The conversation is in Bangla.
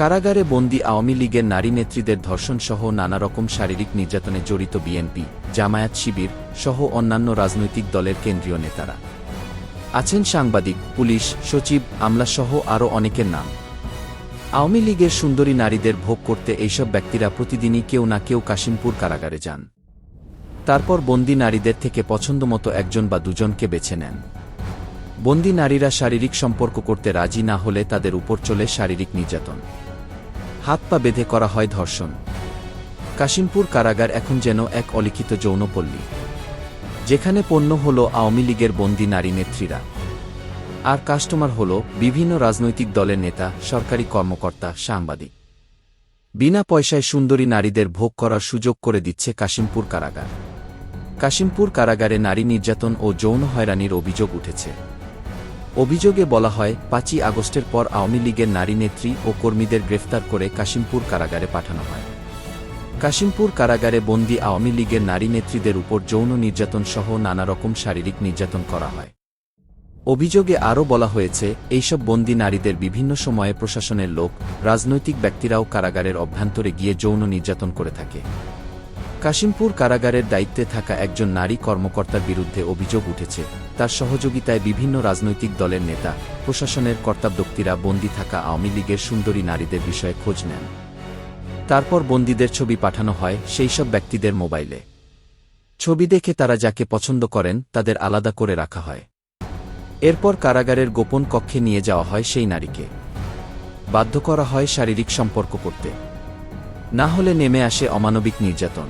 কারাগারে বন্দী আওয়ামী লীগের নারী নেত্রীদের ধর্ষণসহ নানা রকম শারীরিক নির্যাতনে জড়িত বিএনপি, জামায়াত শিবির সহ অন্যান্য রাজনৈতিক দলের কেন্দ্রীয় নেতারা। আছেন সাংবাদিক, পুলিশ, সচিব আমলাসহ আরও অনেকের নাম। আওয়ামী লীগের সুন্দরী নারীদের ভোগ করতে এইসব ব্যক্তিরা প্রতিদিনই কেউ না কেউ কাশিমপুর কারাগারে যান। তারপর বন্দি নারীদের থেকে পছন্দমতো একজন বা দুজনকে বেছে নেন। বন্দি নারীরা শারীরিক সম্পর্ক করতে রাজি না হলে তাদের উপর চলে শারীরিক নির্যাতন। হাত পা বেঁধে করা হয় ধর্ষণ। কাশিমপুর কারাগার এখন যেন এক অলিখিত যৌনপল্লী, যেখানে পণ্য হল আওয়ামী লীগের বন্দি নারী নেত্রীরা। আর কাস্টমার হল বিভিন্ন রাজনৈতিক দলের নেতা, সরকারি কর্মকর্তা, সাংবাদিক। বিনা পয়সায় সুন্দরী নারীদের ভোগ করার সুযোগ করে দিচ্ছে কাশিমপুর কারাগার। কাশিমপুর কারাগারে নারী নির্যাতন ও যৌন হয়রানির অভিযোগ উঠেছে। অভিযোগে বলা হয়, পাঁচই আগস্টের পর আওয়ামী লীগের নারী নেত্রী ও কর্মীদের গ্রেফতার করে কাশিমপুর কারাগারে পাঠানো হয়। কাশিমপুর কারাগারে বন্দি আওয়ামী লীগের নারী নেত্রীদের উপর যৌন নির্যাতন সহ নানা রকম শারীরিক নির্যাতন করা হয়। অভিযোগে আরও বলা হয়েছে, এইসব বন্দি নারীদের বিভিন্ন সময়ে প্রশাসনের লোক, রাজনৈতিক ব্যক্তিরাও কারাগারের অভ্যন্তরে গিয়ে যৌন নির্যাতন করে থাকে। কাশিমপুর কারাগারের দায়িত্বে থাকা একজন নারী কর্মকর্তার বিরুদ্ধে অভিযোগ উঠেছে। তার সহযোগিতায় বিভিন্ন রাজনৈতিক দলের নেতা, প্রশাসনের কর্তাব্যক্তিরা বন্দী থাকা আওয়ামী লীগের সুন্দরী নারীদের বিষয়ে খোঁজ নেন। তারপর বন্দীদের ছবি পাঠানো হয় সেই সব ব্যক্তিদের মোবাইলে। ছবি দেখে তারা যাকে পছন্দ করেন, তাদের আলাদা করে রাখা হয়। এরপর কারাগারের গোপন কক্ষে নিয়ে যাওয়া হয় সেই নারীকে। বাধ্য করা হয় শারীরিক সম্পর্ক করতে। না হলে নেমে আসে অমানবিক নির্যাতন।